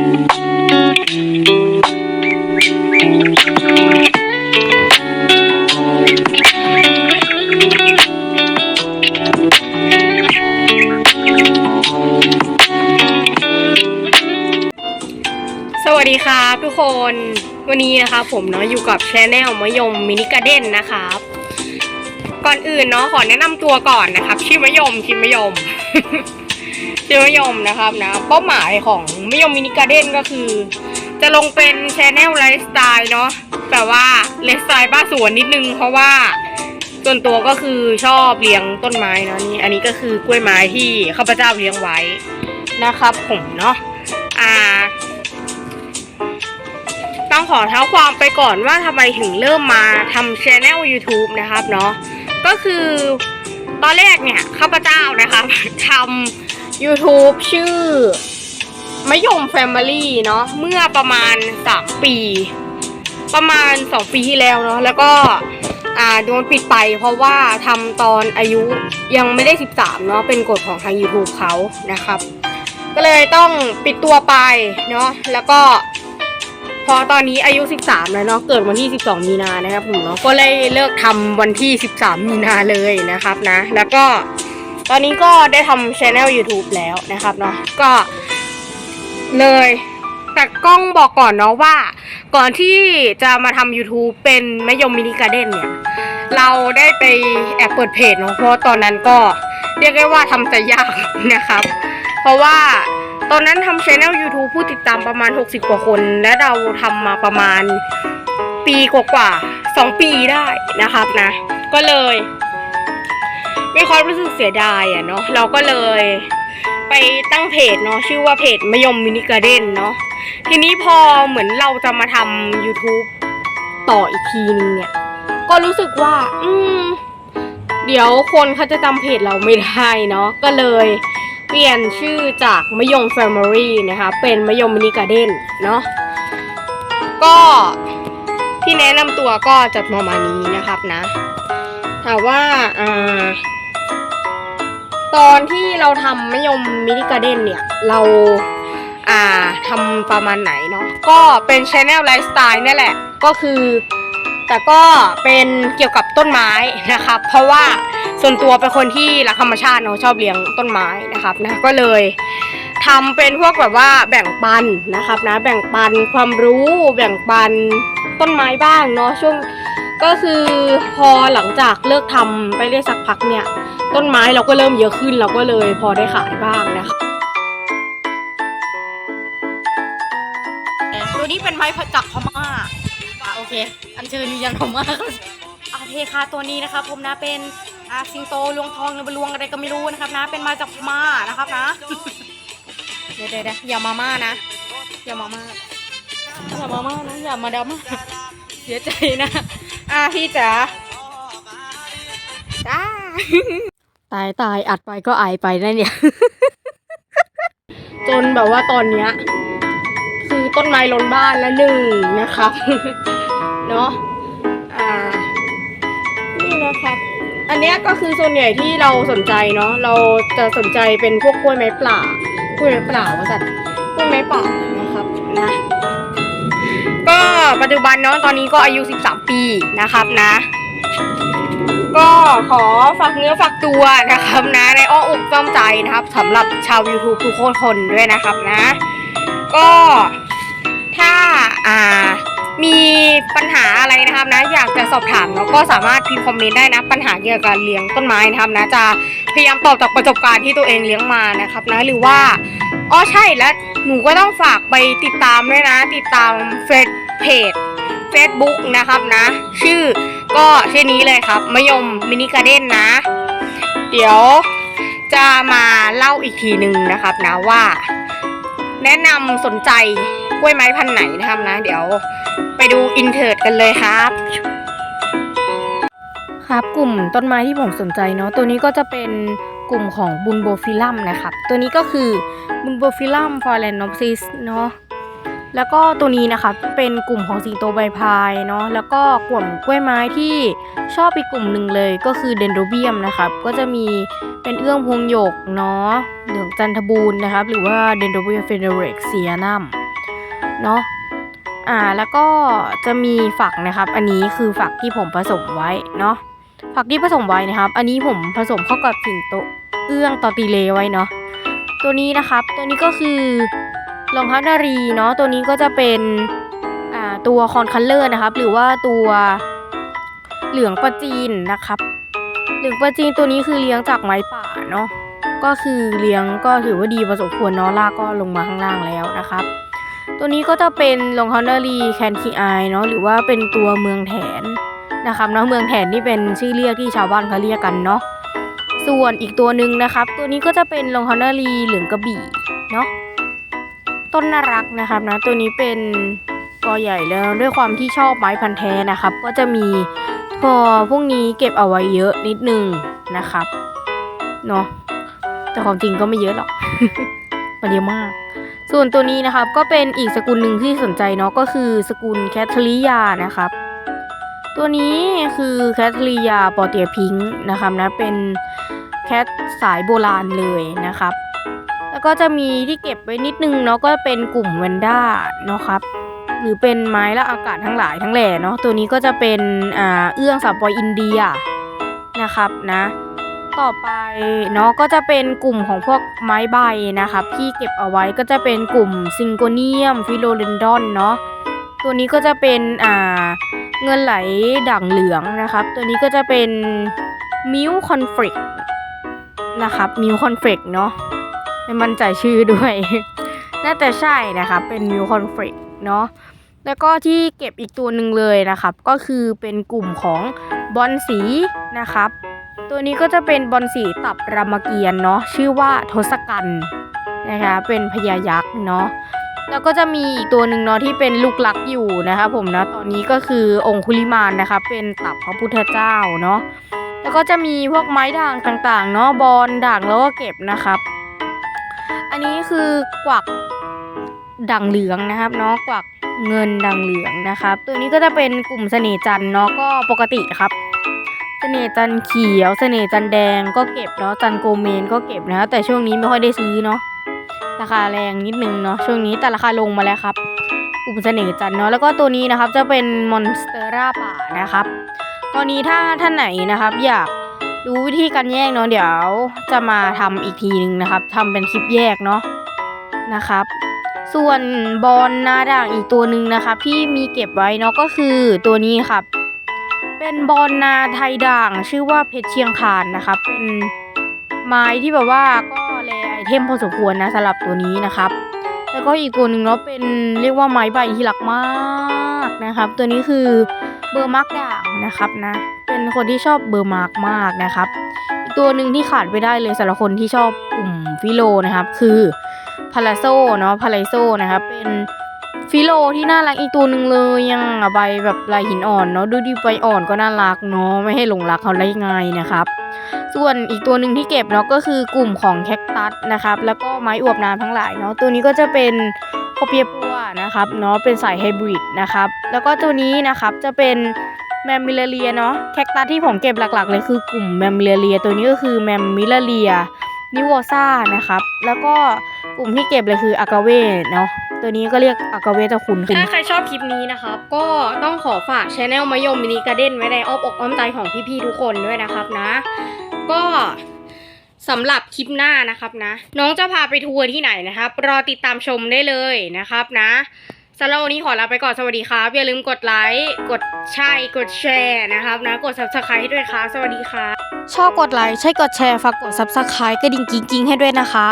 สวัสดีครับทุกคนวันนี้นะครับผมเนาะอยู่กับช anel มะยมมินิกาเด้นนะครับก่อนอื่นเนาะขอแนะนำตัวก่อนนะครับชื่อมะยมชื่อมะยม ชื่อมยมนะครับนะเป้าหมายของมยมมินิกาเด้นก็คือ จะลงเป็นช anel ไลฟ์สไตล์เนาะแต่ว่าไลฟ์สไตล์บ้านสวนนิดนึง เพราะว่าส่วนตัวก็คือชอบเลี้ยงต้นไม้เนาะนี่อันนี้ก็คือกล้วยไม้ที่ข้าพเจ้าเลี้ยงไว้นะครับ ผมเนาะอ่าต้องขอเท้าความไปก่อนว่าทำไมถึงเริ่มมาทำช anel YouTube นะครับเนาะก็คือตอนแรกเนี่ยข้าพเจ้านะครับทำ YouTube ชื่อมะยม Family เนาะเมื่อประมาณ 3 ปี ประมาณ 2 ปีที่แล้วเนาะแล้วก็อ่าโดนปิดไปเพราะว่าทำตอนอายุยังไม่ได้ 13 เนาะเป็นกฎของทาง YouTube เขานะครับ ก็เลยต้องปิดตัวไปเนาะแล้วก็พอตอนนี้อายุ 13 แล้วเนาะเกิดวันที่ 12 มีนานะครับผมเนาะก็เลยเลิกทำวันที่ 13 มีนาเลยนะครับนะ แล้วก็ ตอนนี้ก็ได้ทำช anel YouTube แล้วนะครับเนาะก็เลยแต่กล้องบอกก่อนเนาะว่า ก่อนที่จะมาทำ YouTube เป็นมะยมมินิการ์เด้นเนี่ย เราได้ไปแอบเปิดเพจเนาะเพราะตอนนั้นก็เรียกได้ว่าทำใจยากนะครับ เพราะว่าตอนนั้นทำช anel YouTube ผู้ติดตามประมาณ 60 กว่าคน และเราทำมาประมาณปีกว่าๆสองปีได้นะครับนะ ก็เลย มีความรู้สึกเสียดายอะเนาะเราก็เลยไปตั้งเพจเนาะชื่อว่าเพจมยมมินิการ์เด้นเนาะทีนี้พอเหมือนเราจะมาทำ YouTube ต่ออีกทีนึงเนี่ย ก็รู้สึกว่า อืม เดี๋ยวคนเขาจะจำเพจเราไม่ได้เนาะก็เลยเปลี่ยนชื่อจากมยม Family นะคะ เป็นมยมมินิการ์เด้นเนาะก็ที่แนะนำตัวก็จะประมาณนี้นะครับนะถามว่าอ่า ตอนที่เราทำมะยมมินิการ์เด้นเนี่ย เราอ่าทำประมาณไหนเนาะก็เป็นช anel ไลฟ์สไตล์นี่แหละ ก็คือ แต่ก็เป็นเกี่ยวกับต้นไม้นะครับ เพราะว่าส่วนตัวเป็นคนที่รักธรรมชาติเนาะชอบเลี้ยงต้นไม้นะครับนะก็เลยทำเป็นพวกแบบว่าแบ่งปันนะครับนะแบ่งปันความรู้แบ่งปันต้นไม้บ้างเนาะช่วงก็คือพอหลังจากเลิกทำไปได้สักพักเนี่ย ต้นไม้เราก็เริ่มเยอะขึ้นเราก็เลยพอได้ขายบ้างนะคะตัวนี้เป็นไม้จากพม่าอะโอเค อันเชิญยืนยันผมมากโอเคค่ะตัวนี้นะครับผมนะเป็นอ่าสิงโตลวงทองหรือลวงอะไรก็ไม่รู้นะครับนะเป็นมาจากพม่านะครับนะเดี๋ยวเดี๋ยวเดี๋ยวอย่ามาม่านะอย่ามาม่าอย่ามาม่านะอย่ามาดราม่าเสียใจนะ อะพี่จ๋าจ้า ตายตายอัดไปก็ไอไปนะเนี่ย จนแบบว่าตอนเนี้ย คือต้นไม้ล้นบ้านและหนึ่งนะครับ เนาะอ่า นี่นะครับ อันเนี้ยก็คือส่วนใหญ่ที่เราสนใจเนาะเราจะสนใจเป็นพวกกล้วยไม้ป่ากล้วยไม้เปล่าว่าสัตว์กล้วยไม้ปล่านะครับนะ ก็ปัจจุบันเนาะตอนนี้ก็อายุ 13 ปีนะครับนะ ก็ขอฝากเนื้อฝากตัวนะครับนะในอ้ออกจ้อมใจนะครับสำหรับชาว YouTube ทุกคนด้วยนะครับนะ ก็ถ้าอ่ามีปัญหาอะไรนะครับนะอยากจะสอบถามเนาก็สามารถพิมพ์คอมเมนต์ได้นะ ปัญหาเกี่ยวกับเลี้ยงต้นไม้นะครับนะจะพยายามตอบจากประสบการณ์ที่ตัวเองเลี้ยงมานะครับนะหรือว่าอ๋อใช่แล้วหนูก็ต้องฝากไปติดตามด้วยนะ ติดตามเฟซเพจ Facebook นะครับนะ ชื่อ ก็ชื่อนี้เลยครับมะยมมินิการ์เด้นนะ เดี๋ยวจะมาเล่าอีกทีหนึ่งนะครับนะว่า แนะนำสนใจกล้วยไม้พันธุ์ไหนนะครับนะ เดี๋ยวไปดูอินเทอร์กันเลยครับ ครับกลุ่มต้นไม้ที่ผมสนใจเนาะตัวนี้ก็จะเป็นกลุ่มของบุนโบฟิลัมนะครับ ตัวนี้ก็คือบุนโบฟิลัมฟอร์แลนนอปซิสเนาะ แล้วก็ตัวนี้นะครับเป็นกลุ่มของสิงโตใบพายเนาะแล้วก็กลุ่มกล้วยไม้ที่ชอบอีกกลุ่มหนึ่งเลยก็คือเดนโดเบียมนะครับก็จะมีเป็นเอื้องพวงหยกเนาะเหลืองจันทบูรณ์นะครับหรือว่าเดนโดเบียมเฟเดเรกเซียนัมเนาะอ่าแล้วก็จะมีฝักนะครับ อันนี้คือฝักที่ผมผสมไว้เนาะฝักที่ผสมไว้นะครับ อันนี้ผมผสมเข้ากับสิงโตเอื้องตอติเลไว้เนาะตัวนี้นะครับตัวนี้ก็คือ รองเท้านารีเนาะตัวนี้ก็จะเป็นอ่าตัวคอนคัลเลอร์นะครับ หรือว่าตัวเหลืองประจีนนะครับ เหลืองประจีนตัวนี้คือเลี้ยงจากไม้ป่าเนาะก็คือเลี้ยงก็ถือว่าดีพอสมควรเนาะลากก็ลงมาข้างล่างแล้วนะครับ ตัวนี้ก็จะเป็นลงฮอนเนอรีแคนคีไอเนาะหรือว่าเป็นตัวเมืองแถนนะครับเนาะเมืองแถนนี่เป็นชื่อเรียกที่ชาวบ้านเขาเรียกกันเนาะส่วนอีกตัวหนึ่งนะครับ ตัวนี้ก็จะเป็นลงฮอนเนอรีเหลืองกระบี่เนาะ ต้นน่ารักนะครับนะตัวนี้เป็นกอใหญ่แล้วด้วยความที่ชอบไม้พันธุ์แท้นะครับ ก็จะมีพอพวกนี้เก็บเอาไว้เยอะนิดนึงนะครับเนาะแต่ความจริงก็ไม่เยอะหรอกมันเยอะมาก ส่วนตัวนี้นะครับก็เป็นอีกสกุลหนึ่งที่สนใจเนาะก็คือสกุลแคทริยานะครับ ตัวนี้คือแคทริยาปอเตียพิงค์นะครับนะเป็นแคทสายโบราณเลยนะครับ แล้วก็จะมีที่เก็บไว้นิดนึงเนาะก็เป็นกลุ่มเวนด้าเนาะครับหรือเป็นไม้ละอากาศทั้งหลายทั้งแหล่เนาะตัวนี้ก็จะเป็นอ่าเอื้องสาวปอยอินเดียนะครับนะต่อไปเนาะก็จะเป็นกลุ่มของพวกไม้ใบนะครับที่เก็บเอาไว้ก็จะเป็นกลุ่มซิงโกเนียมฟิโลเดนดอนเนาะตัวนี้ก็จะเป็นอ่าเงินไหลด่างเหลืองนะครับ ตัวนี้ก็จะเป็นมิวคอนฟ lict นะครับมิวคอนฟ lict เนาะ ไม่มั่นใจชื่อด้วย น่าจะใช่นะครับเป็นมิวคอนฟ lict เนาะแล้วก็ที่เก็บอีกตัวหนึ่งเลยนะครับ ก็คือเป็นกลุ่มของบอลสีนะครับ ตัวนี้ก็จะเป็นบอลสีตับรามเกียรติ์เนาะชื่อว่าทศกัณฐ์นะคะเป็นพญายักษ์เนาะแล้วก็จะมีอีกตัวหนึ่งเนาะที่เป็นลูกหลักอยู่นะคะผมนะตอนนี้ก็คือองคุลิมานนะคะเป็นตับพระพุทธเจ้าเนาะแล้วก็จะมีพวกไม้ด่างต่างๆเนาะบอลด่างแล้วก็เก็บนะครับ อันนี้คือกวักด่างเหลืองนะครับเนาะกวักเงินด่างเหลืองนะครับ ตัวนี้ก็จะเป็นกลุ่มเสน่จันเนาะก็ปกติครับ เสน่จันเขียวเสน่จันแดงก็เก็บเนาะจันโกเมนก็เก็บนะแต่ช่วงนี้ไม่ค่อยได้ซื้อเนาะราคาแรงนิดนึงเนาะช่วงนี้แต่ราคาลงมาแล้วครับกลุ่มเสน่จันเนาะแล้วก็ตัวนี้นะครับจะเป็นมอนสเตอร่าป่านะครับตอนนี้ถ้าท่านไหนนะครับ อยาก ดูวิธีการแยกเนาะเดี๋ยว จะมาทำอีกทีนึงนะครับทำเป็นคลิปแยกเนาะนะครับ ส่วนบอลนาด่างอีกตัวหนึ่งนะครับที่มีเก็บไว้เนาะก็คือตัวนี้ครับ เป็นบอลนาไทยด่างชื่อว่าเพชรเชียงคานนะครับ เป็นไม้ที่แบบว่าก็แรไอเทมพอสมควรนะสำหรับตัวนี้นะครับแล้วก็อีกตัวหนึ่งเนาะเป็นเรียกว่าไม้ใบที่รักมากนะครับ ตัวนี้คือเบอร์มาร์กด่างนะครับนะ เป็นคนที่ชอบเบอร์มาร์กมากนะครับอีกตัวหนึ่งที่ขาดไม่ได้เลยสำหรับคนที่ชอบกลุ่มฟิโลนะครับ คือพาราโซเนาะพาราโซนะครับเป็นฟิโลที่น่ารักอีกตัวหนึ่งเลยยังใบแบบลายหินอ่อนเนาะดูดีใบอ่อนก็น่ารักเนาะไม่ให้หลงรักเขาได้ง่ายนะครับ ส่วนอีกตัวหนึ่งที่เก็บเนาะก็คือกลุ่มของแคคตัสนะครับ แล้วก็ไม้อวบน้ำทั้งหลายเนาะตัวนี้ก็จะเป็นโคเปียปัวนะครับเนาะเป็นสายไฮบริดนะครับ แล้วก็ตัวนี้นะครับจะเป็น แมมมิลเลียเนาะแคคตัสที่ผมเก็บหลักๆเลยคือกลุ่มแมมมิลเลียตัวนี้ก็คือแมมมิลเลียนิโวซ่านะครับ แล้วก็กลุ่มที่เก็บเลยคืออากาเวเนาะตัวนี้ก็เรียกอากาเวตะคุณถ้าใครชอบคลิปนี้นะครับ ก็ต้องขอฝากช anel มะยมมินิการ์เด้นไว้ในอ้อมอกอ้อมใจของพี่ๆทุกคนด้วยนะครับนะ ก็สำหรับคลิปหน้านะครับนะ น้องจะพาไปทัวร์ที่ไหนนะครับ รอติดตามชมได้เลยนะครับนะ สำหรับวันนี้ขอลาไปก่อน สวัสดีครับ อย่าลืมกดไลค์ กดใช่ กดแชร์นะครับนะ กด subscribe ให้ด้วยครับสวัสดีครับ ชอบกดไลค์ ใช่กดแชร์ ฝากกด subscribe กระดิ่งกิ๊งๆให้ด้วยนะคะ